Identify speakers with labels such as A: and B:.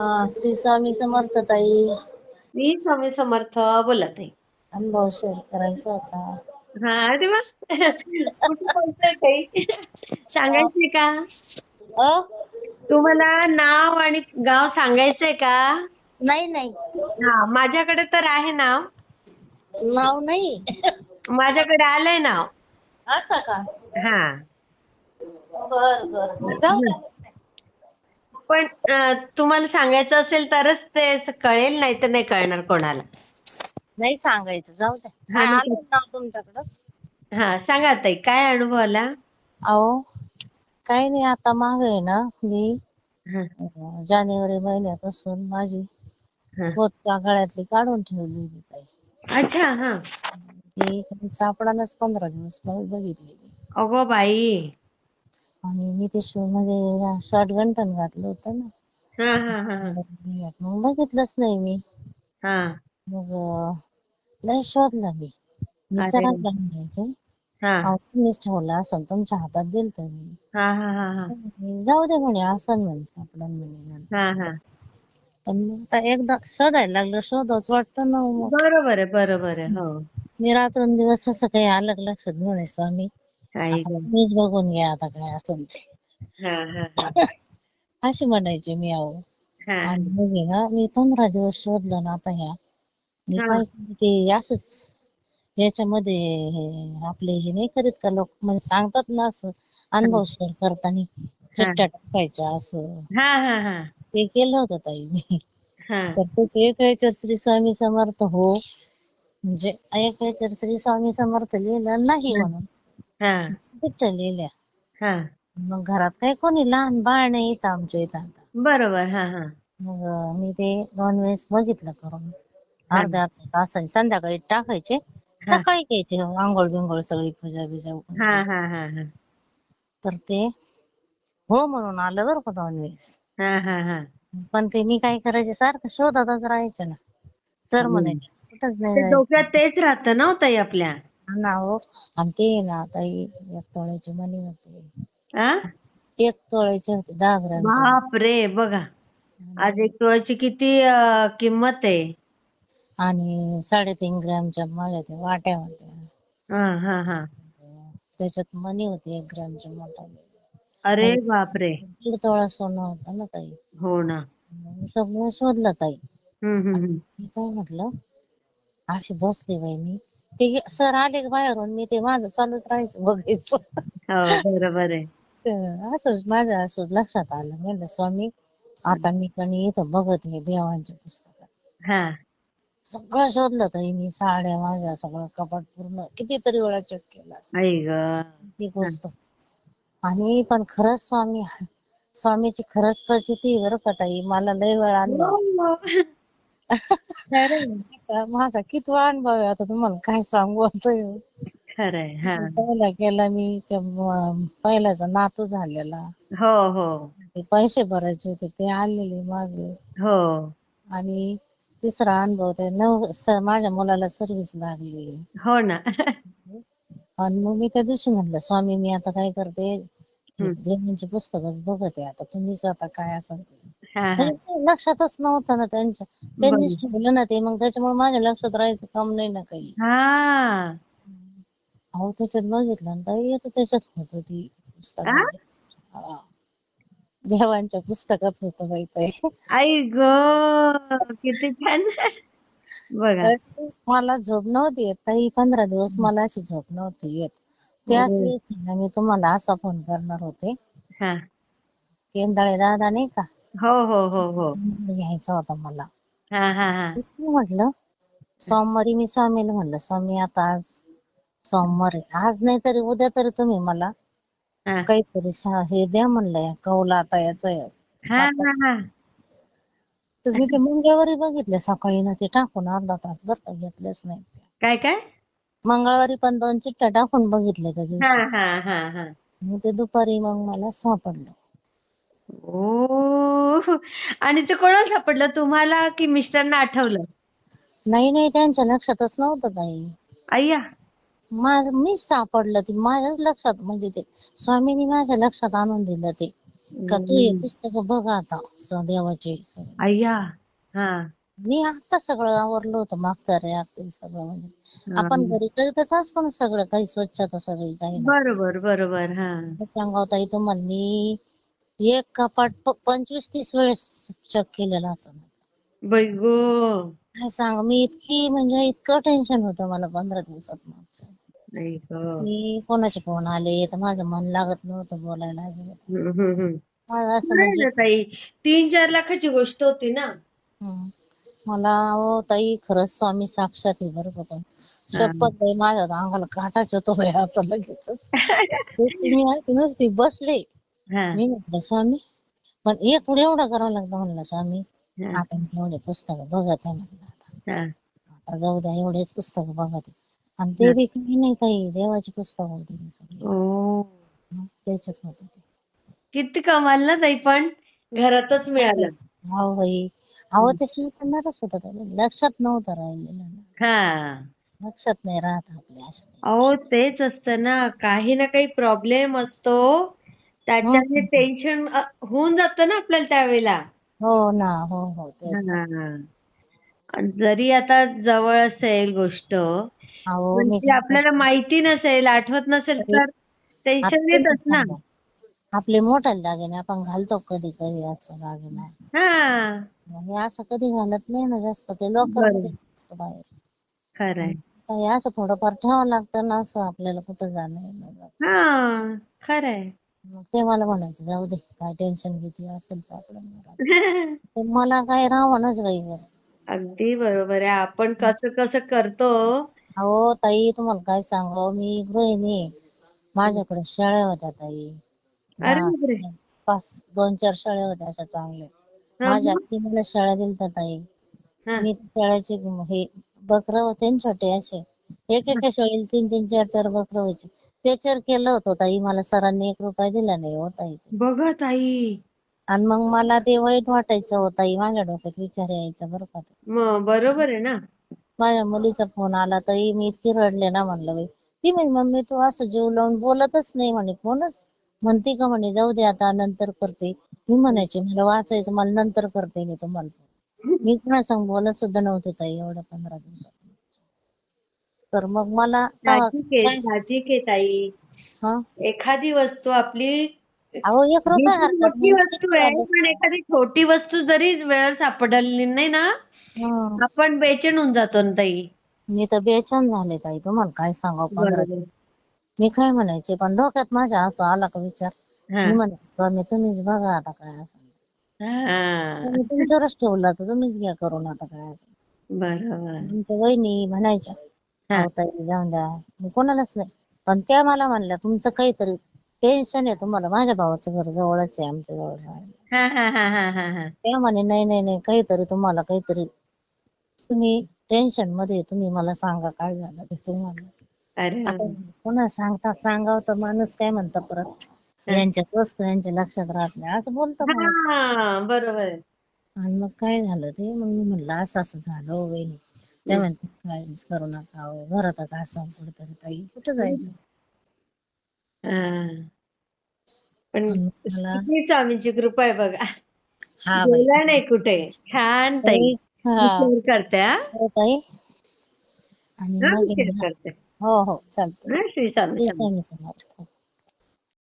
A: श्री स्वामी समर्थ ताई.
B: मी स्वामी समर्थ बोलत आहे.
A: अनुभव शेअर करायचा होता.
B: हा अरे वा. कुठे बोलताय ताई? सांगायचंय का?
A: अ?
B: तुम्हाला नाव आणि गाव सांगायचंय का?
A: नाही नाही.
B: हा माझ्याकडे तर आहे नाव.
A: नाव नाही.
B: माझ्याकडे आलंय नाव.
A: असं का?
B: हा.
A: बर बर. जाऊ.
B: पण तुम्हाला सांगायचं असेल तरच ते कळेल नाही तर नाही कळणार कोणाला.
A: नाही सांगायचं जाऊ दे.
B: हा,
A: आलं तुमच्याकडं.
B: हा सांगा ताई काय अनुभव आला?
A: अहो काही नाही आता माग आहे ना मी
B: हा,
A: अं, जानेवारी महिन्यापासून माझी
B: हा.
A: पोतच्या गळ्यातली काढून ठेवली होती ताई.
B: अच्छा हा.
A: ती सापडानच पंधरा दिवस मग बघितली.
B: अगो बाई
A: आणि मी ते शो मध्ये शॉर्ट गंठन घातलं होतं ना.
B: हा हा हा हा.
A: मग बघितलंच नाही मी.
B: हा.
A: मग लय शोधलं मी. मी
B: अरे.
A: सरांना म्हणायचे
B: हा.
A: अहो तुम्हीच ठेवलं तुमच्या हातात दिलं तर मी.
B: हा हा हा हा.
A: म्हणे, जाऊ दे म्हणे असं म्हणे सापडन म्हणे नंतर.
B: हा हा.
A: पण मग आता एकदा शोधायला लागलं शोधावंच वाटतं ना मग.
B: बरोबर आहे बरोबर आहे हो.
A: मी रात्रंदिवस असं काही आलं का लक्षात घेऊन स्वामी.
B: आई गं.
A: तुम्हीच बघून घ्या आता काय असेल ते.
B: हा हा हा.
A: अशी म्हणायचे मी अहो.
B: हा.
A: आणि मग आहे ना मी पंधरा दिवस शोधलं ना आता ह्या. मी
B: हा.
A: काय केलं ते असंच याच्यामध्ये हे आपले हे नाही करीत का लोक? म्हणजे सांगतात ना असं अनुभव शेअर करताना चिठ्ठ्या टाकायच्या असं.
B: हा हा हा.
A: ते केलं होतं ताई मी.
B: हा.
A: तर त्याचे एक याच्यात श्री स्वामी समर्थ हो. म्हणजे एक याच्यात श्री स्वामी समर्थ लिहिलं नाही म्हणून.
B: हा. हा.
A: मग घरात काही कोणी? लहान बाळ नाही इथं आमच्या इथं आता.
B: बरोबर हा हा.
A: मग मी ते दोन वेळेस बघितलं करून. अर्ध्या अर्ध्या तासाने संध्याकाळी टाकायचे.
B: हा.
A: सकाळी घ्यायचे आंघोळ बिंघोळ सगळी पूजा बिजा करून.
B: हा हा हा हा.
A: तर ते हो म्हणून आलं बरं का दोन वेळेस.
B: हा हा हा.
A: पण ते मी काय करायचे सारखं शोधातच राहायचे ना. तर म्हणायचे कुठंच नाही
B: ते
A: जायचं.
B: डोक्यात तेच राहतं ना हो ताई आपल्या.
A: ना हो आणि ते ना ताई एक तोळ्याची मणी होते
B: आ
A: एक तोळ्याचे होते दहा ग्रॅमचे
B: बाप रे बघा आज एक तोळ्याची किती अं, किंमत आहे
A: आणि साडेतीन ग्रॅमच्या माझ्या वाट्या होत्या
B: हा हा हा
A: त्याच्यात मणी होती एक ग्रॅमच्या मोठा
B: अरे बाप रे
A: दीड तोळा सोनं होतं ना ताई
B: हो ना
A: सगळं शोधलं ताई
B: हम्म हम्म हम्म.
A: मी काय म्हटलं अशी बसले बाई मी ते सर आले का बाहेरून मी ते माझं चालूच राहायचं बघायचं.
B: हो बरोबर आहे.
A: तर असंच माझ्या असं लक्षात आलं. म्हणलं स्वामी आता मी कणी इथं बघत आहे देवांच्या पुस्तकात.
B: हा.
A: सगळं शोधलं ताई मी साड्या माझ्या सगळं कपाट पूर्ण. कितीतरी वेळा चेक केला असेल.
B: आई ग.
A: ती गोष्ट. आणि पण खरंच स्वामी स्वामीची खरंच प्रचिती आहे बरं का ताई. मला लय वेळा अनुभव
B: खरंय
A: आता माझा कितवा अनुभव आहे आता तुम्हाला काय सांगू? आता.
B: खरंय हा.
A: पहिला केला मी पहिल्याचा नातू झालेला.
B: हो हो.
A: ते पैसे भरायचे होते ते आलेले मागे.
B: हो.
A: आणि तिसरा अनुभव ते नव स- माझ्या मुलाला सर्व्हिस लागली.
B: हो ना.
A: आणि मग मी त्या दिवशी म्हटलं स्वामी मी आता काय करते? पुस्तकच बघत आहे आता तुम्हीच आता काय असं
B: हा
A: म्हणजे ते लक्षातच नव्हतं ना त्यांच्या. त्यांनीच ठेवलं ना ते मग त्याच्यामुळे माझ्या लक्षात राहायचं काम नाही ना काही.
B: हा.
A: अहो त्याच्यात बघितलं ना ताई आता त्याच्यात होत ती हा. देवांच्या पुस्तकात होत बाई ताई.
B: आई ग किती छान. बघा.
A: तर मला झोप नव्हती येत ताई पंधरा दिवस मला अशी झोप नव्हती येत. त्याच. वेळेस ना मी तुम्हाला असा फोन करणार होते.
B: हा.
A: केंदाळे दादा नाही का?
B: हो हो हो हो.
A: घ्यायचा होता मला.
B: हा हा हा.
A: म्हटलं सोमवारी मी स्वामीला म्हणलं स्वामी आता आज सोमवार आहे. आज नाही तरी उद्या तरी तुम्ही मला
B: हा.
A: काहीतरी शा- हे द्या म्हणलं या कौला आता याच
B: हा हा हा.
A: मी ते मंगळवारी बघितले सकाळी ना ते टाकून अर्धा तास बरं का घेतलेच नाही.
B: काय काय?
A: मंगळवारी पण दोन चिठ्ठ्या टाकून बघितले त्या
B: हा
A: दिवशी.
B: हा हा हा.
A: मग ते दुपारी मग मला सापडलं.
B: ओ. आणि ते कोणाला सापडलं? तुम्हाला की मिस्टरना आठवलं?
A: नाही नाही त्यांच्या लक्षातच नव्हतं काही
B: अय्या.
A: माझ मीच सापडलं ते माझ्याच लक्षात म्हणजे ते स्वामींनी माझ्या लक्षात आणून दिलं ते. का तू हे
B: हम्म.
A: पुस्तक बघ आता स- देवाची.
B: अय्या. हा.
A: मी आता सगळं आवरलं होतं मागचा ते सगळं म्हणजे.
B: हा.
A: आपण घरी करीतच असतो ना सगळं काही स्वच्छता सगळी काही
B: बरोबर बरोबर हा.
A: सांगावता इथं म्हणली एक कपाट प- पंचवीस तीस वेळेस चेक केलेलं असं
B: बाई गो
A: काय सांग मी इतकी म्हणजे इतकं टेन्शन होतं मला पंधरा दिवसात मागचं.
B: गो
A: कोणाचे फोन आले तर माझं मन लागत नव्हतं बोलायला अजिबात.
B: हम्म, हम्म, हम्म.
A: माझं असं म्हणजे
B: ना ताई तीन चार लाखाची गोष्ट होती ना
A: हं. मला हो ताई खरंच स्वामी साक्षात आहे बरं का पण शपथ बाई माझ्या अंगाला काटाच येतो बाई आता लगेच मी ऐकून नुसती बसले मी म्हटलं स्वामी पण एक एवढं करावं लागतं म्हणलं स्वामी
B: हा,
A: आपण एवढे पुस्तकं बघत आहे म्हणलं आता.
B: हा.
A: आता जाऊ द्या एवढेच पुस्तकं बघत. आणि ते बी काही नाही काही देवाची पुस्तकं होती हं, त्याच्यात होते.
B: किती कमाल ना ताई पण घरातच मिळालं.
A: हो बाई. अहो ते स्वीकारणारच होतं. लक्षात नव्हतं राहिलेलं.
B: हा.
A: लक्षात नाही राहत आपल्या असं
B: अहो तेच असतं ना. काही ना काही प्रॉब्लेम असतो. त्याच्याने टेन्शन होऊन जातं ना आपल्याला त्यावेळेला.
A: हो ना हो हो
B: हा. जरी आता जवळ असेल गोष्ट
A: अहो
B: पण
A: मी
B: ती आपल्याला माहिती नसेल आठवत नसेल तर टेन्शन येतच ना.
A: आपले मोठाले दागिने आपण घालतो कधी कधी असं दागिना.
B: हा.
A: हे असं कधी घालत नाही ना जास्त ते लोक
B: बरोबर.
A: बाहेर.
B: खरंय.
A: काही असं थोडंफार ठेवावं लागतं ना असं आपल्याला कुठं जाणं येणं.
B: हा खरंय.
A: मग ते मला म्हणायचं जाऊ दे काय टेन्शन घेते असेल मग. पण मला काय रावणच बाई गं.
B: अगदी बरोबर आहे. आपण कसं कसं करतो.
A: अहो ताई तुम्हाला काय सांगू मी गृहिणी. माझ्याकडे शेळ्या होत्या ताई.
B: अरे.
A: पाच दोन चार शेळ्या होत्या अशा चांगल्या.
B: हा,
A: माझ्या आत्ती मला शेळ्या दिलत्या ताई.
B: हा.
A: मी शेळ्याचे हे बकर होते ना छोटे असे. एक एका शेळीला तीन तीन चार चार बकर व्हायचे. त्याच्यावर केलं होतं ताई. मला सरांनी एक रुपया दिला नाही हो ताई.
B: बघा ताई.
A: आणि मग मला ते वाईट वाटायचं हो ताई. माझ्या डोक्यात विचार यायचा बरं का.
B: मग बरोबर आहे ना.
A: माझ्या मुलीचा फोन आला ताई. मी इतकी रडले ना म्हणलं बाई. ती म्हणे मम्मी तू असं जीव लावून बोलतच नाही म्हणे फोनच. म्हणते का म्हणे जाऊ दे आता नंतर करते. मी म्हणायचे मला वाचायचं मला नंतर करते. मी तुम्हाला. मी कोणा संग बोलत सुद्धा नव्हते ताई एवढ्या पंधरा दिवसात. तर मग मला
B: साहजिक आहे साहजिक आहे ताई.
A: हा?
B: एखादी वस्तू आपली
A: अहो एक रुपया
B: तर
A: हरकत
B: मोठी
A: नाही.
B: वस्तू आहे पण एखादी छोटी वस्तू जरी वेळ सापडली नाही ना
A: हं.
B: आपण बेचैन होऊन जातो ना ताई.
A: मी तर बेचैन झाले ताई तुम्हाला काय सांगावं? पंधरा
B: बरोबर.
A: मी काय म्हणायचे पण डोक्यात माझ्या असं आला का विचार?
B: हा.
A: मी म्हणायचं स्वामी तुम्हीच बघा आता काय असं.
B: हा.
A: तुम्ही तुमच्यावरच ठेवला तर तुम्हीच घ्या करून आता काय असं.
B: बरोबर.
A: आमच्या वहिनी म्हणायच्या
B: हा.
A: ताई जाऊन द्या. मी कोणालाच नाही. पण त्या मला म्हणल्या तुमचं काहीतरी टेन्शन आहे तुम्हाला. माझ्या भावाचं घर जवळच आहे आमच्या जवळ.
B: हा हा हा हा हा हा.
A: त्या म्हणे नाही नाही नाही. काहीतरी तुम्हाला काहीतरी तुम्ही टेन्शनमध्ये आहे, तुम्ही मला सांगा काय झालं ते तुम्हाला.
B: अरे वा.
A: आता कोणाला सांगता सांगावं तर माणूस काय म्हणतं परत? यांच्यात वस्तू यांच्या लक्षात राहत नाही. असं बोलतो माणूस.
B: हा बरोबर. आहे.
A: आणि मग काय झालं ते? मग मी म्हणलं असं असं झालं हो वहिनी. त्या म्हणते काळजीच करू नका हो घरातच असं कुठेतरी ताई कुठं जायचं
B: हा. पण
A: पण मला
B: किती स्वामींची कृपा आहे बघा
A: हा बाई
B: गेला नाही कुठे छान ताई
A: हा
B: करते हा
A: हो ताई आणि
B: हा,
A: मग
B: शेअर करते
A: हो हो चालतंय
B: हा, श्री
A: स्वामी समर्थ.